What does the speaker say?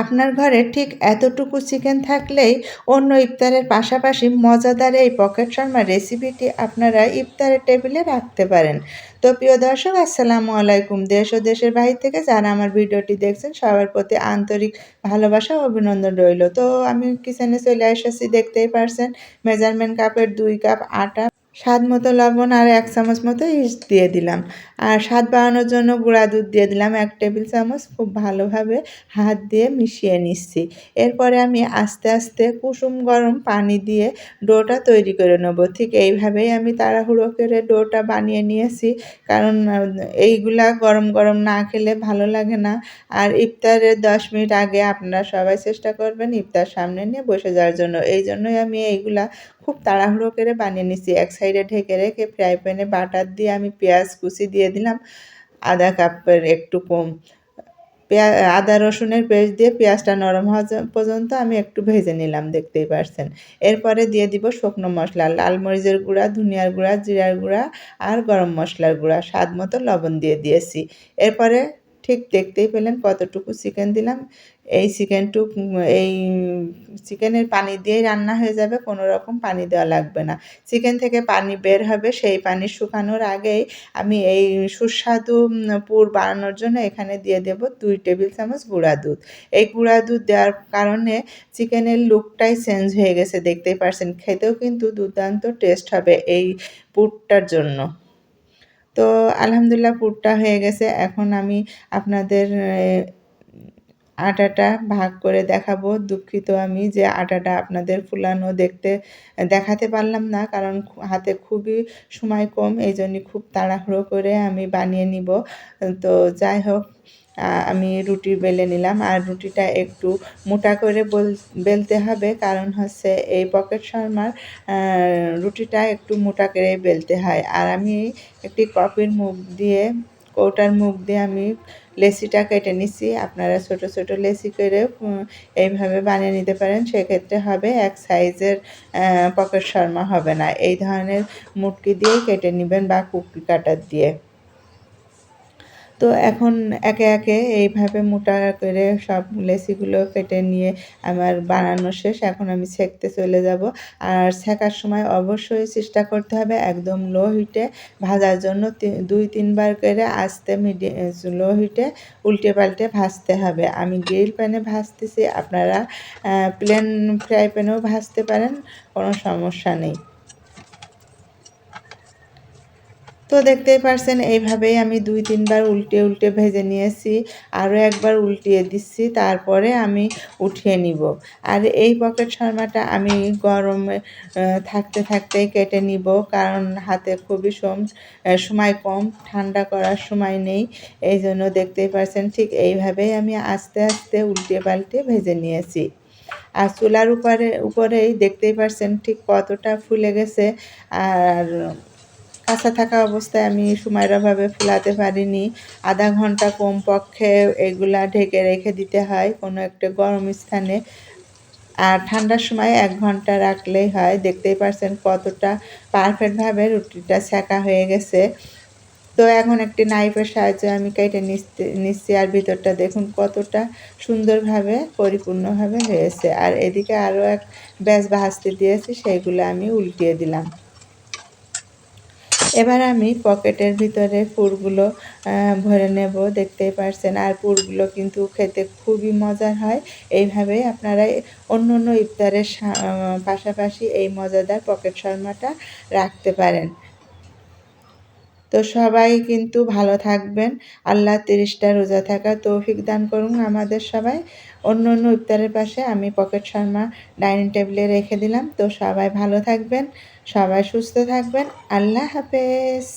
আপনার ঘরে ঠিক এতটুকু চিকেন থাকলেই অন্য ইফতারের পাশাপাশি মজাদার এই পকেট শর্মা রেসিপিটি আপনারা ইফতারের টেবিলে রাখতে পারেন। তো প্রিয় দর্শক, আসসালামু আলাইকুম। দেশ ও দেশের বাহির থেকে যারা আমার ভিডিওটি দেখছেন, সবার প্রতি আন্তরিক ভালোবাসা অভিনন্দন রইল। তো আমি কিচেনে চলে এসেছি, দেখতেই পারছেন, মেজারমেন্ট কাপের দুই কাপ আটা স্বাদ মতো লবণ আর এক চামচ মতো ইস্ট দিয়ে দিলাম। আর স্বাদ বাড়ানোর জন্য গুঁড়া দুধ দিয়ে দিলাম এক টেবিল চামচ। খুব ভালোভাবে হাত দিয়ে মিশিয়ে নিচ্ছি। এরপরে আমি আস্তে আস্তে কুসুম গরম পানি দিয়ে ডোটা তৈরি করে নেব। ঠিক এইভাবেই আমি তাড়াহুড়ো করে ডোটা বানিয়ে নিয়েছি। কারণ এইগুলা গরম গরম না খেলে ভালো লাগে না। আর ইফতারের দশ মিনিট আগে আপনারা সবাই চেষ্টা করবেন ইফতার সামনে নিয়ে বসে যাওয়ার জন্য। এই জন্যই আমি এইগুলা খুব তাড়াহুড়ো করে বানিয়ে নিচ্ছি এক সাইডে ঢেকে রেখে ফ্রাই প্যানে বাটার দিয়ে আমি পেঁয়াজ কুচি দিয়ে দিলাম, আধা কাপের একটু কম। পেঁয়া, আদা রসুনের পেস্ট দিয়ে পেঁয়াজটা নরম হওয়া পর্যন্ত আমি একটু ভেজে নিলাম, দেখতেই পারছেন। এরপরে দিয়ে দিব শুকনো মশলা, লাল মরিচের গুঁড়া, ধনিয়ার গুঁড়া, জিরার গুঁড়া আর গরম মশলার গুঁড়া। স্বাদ মতো লবণ দিয়ে দিয়েছি। এরপরে ঠিক দেখতেই পেলেন কতটুকু চিকেন দিলাম। এই চিকেনটু এই চিকেনের পানি দিয়েই রান্না হয়ে যাবে, কোনো রকম পানি দেওয়া লাগবে না। চিকেন থেকে পানি বের হবে, সেই পানি শুকানোর আগেই আমি এই সুস্বাদু পুর বানানোর জন্য এখানে দিয়ে দেব দুই টেবিল চামচ গুঁড়া দুধ। এই গুঁড়া দুধ দেওয়ার কারণে চিকেনের লুকটাই চেঞ্জ হয়ে গেছে, দেখতেই পারছেন। খেতেও কিন্তু দুর্দান্ত টেস্ট হবে এই পুরটার জন্য। তো আলহামদুলিল্লাহ পুরটা হয়ে গেছে। এখন আমি আপনাদের আটাটা ভাগ করে দেখাবো। দুঃখিত আমি যে আটাটা আপনাদের ফুলানো দেখতে দেখাতে পারলাম না, কারণ হাতে খুবই সময় কম এই জন্যই খুব তাড়াহুড়ো করে আমি বানিয়ে নিব। তো যাই হোক আমি রুটি বেলে নিলাম। আর রুটিটা একটু মোটা করে বেলতে হবে, কারণ হচ্ছে এই পকেট শর্মার রুটিটা একটু মোটা করে বেলতে হয়। আর আমি একটি কপির মুখ দিয়ে কৌটার মুখ দিয়ে আমি লেসিটা কেটে নিচ্ছি আপনারা ছোট ছোট লেসি করে এইভাবে বানিয়ে নিতে পারেন। সেক্ষেত্রে হবে এক সাইজের পকেট শর্মা হবে না। এই ধরনের মুটকি দিয়ে কেটে নেবেন বা কুকি কাটার দিয়ে। তো এখন একে একে এইভাবে মোটা করে সব লেসিগুলো কেটে নিয়ে আমার বানানো শেষ। এখন আমি সেঁকতে চলে যাব। আর ছেঁকার সময় অবশ্যই চেষ্টা করতে হবে একদম লো হিটে ভাজার জন্য দুই তিনবার করে আস্তে মিডিয়াম লো হিটে উল্টে পাল্টে ভাজতে হবে। আমি গ্রিল প্যানে ভাজতেছি, আপনারা প্লেন ফ্রাই প্যানেও ভাজতে পারেন, কোনো সমস্যা নেই। তো দেখতেই পারছেন, এইভাবেই আমি দুই তিনবার উল্টে উল্টে ভেজে নিয়েছি, আরও একবার উল্টিয়ে দিচ্ছি, তারপরে আমি উঠিয়ে নিব। আর এই পকেট শর্মাটা আমি গরমে থাকতে থাকতেই কেটে নিব, কারণ হাতে খুবই সম সময় কম, ঠান্ডা করার সময় নেই, এই জন্য দেখতেই পারছেন ঠিক এইভাবেই আমি আস্তে আস্তে উল্টে পাল্টে ভেজে নিয়েছি। আর চুলার উপরে, উপরেই দেখতেই পারছেন ঠিক কতটা ফুলে গেছে, আর কাঁচা থাকা অবস্থায় আমি সময়ের অভাবে ফুলাতে পারিনি। আধা ঘণ্টা কমপক্ষে এগুলা ঢেকে রেখে দিতে হয় কোনো একটা গরম স্থানে। আর ঠান্ডার সময় এক ঘণ্টা রাখলেই হয়। দেখতেই পারছেন কতটা পারফেক্টভাবে রুটিটা সেঁকা হয়ে গেছে। তো এখন একটি নাইফের সাহায্যে আমি কেটে নিচ্ছি আর ভিতরটা দেখুন কতটা সুন্দরভাবে পরিপূর্ণভাবে হয়েছে। আর এদিকে আরও এক ব্যাস ভাজতে দিয়েছি, সেইগুলো আমি উল্টিয়ে দিলাম। এবার আমি পকেটের ভিতরে পুরগুলো ভরে নেব, দেখতেই পারছেন। আর পুরগুলো কিন্তু খেতে খুবই মজার হয়। এইভাবে আপনারা অন্য অন্য ইফতারের পাশাপাশি এই মজাদার পকেট শর্মাটা রাখতে পারেন। তো সবাই কিন্তু ভালো থাকবেন। আল্লাহ তিরিশটা রোজা থাকা তৌফিক দান করুন আমাদের সবাই। অন্য অন্য ইফতারের পাশে আমি পকেট শর্মা ডাইনিং টেবিলে রেখে দিলাম। তো সবাই ভালো থাকবেন, সবাই সুস্থ থাকবেন। আল্লাহ হাফেজ।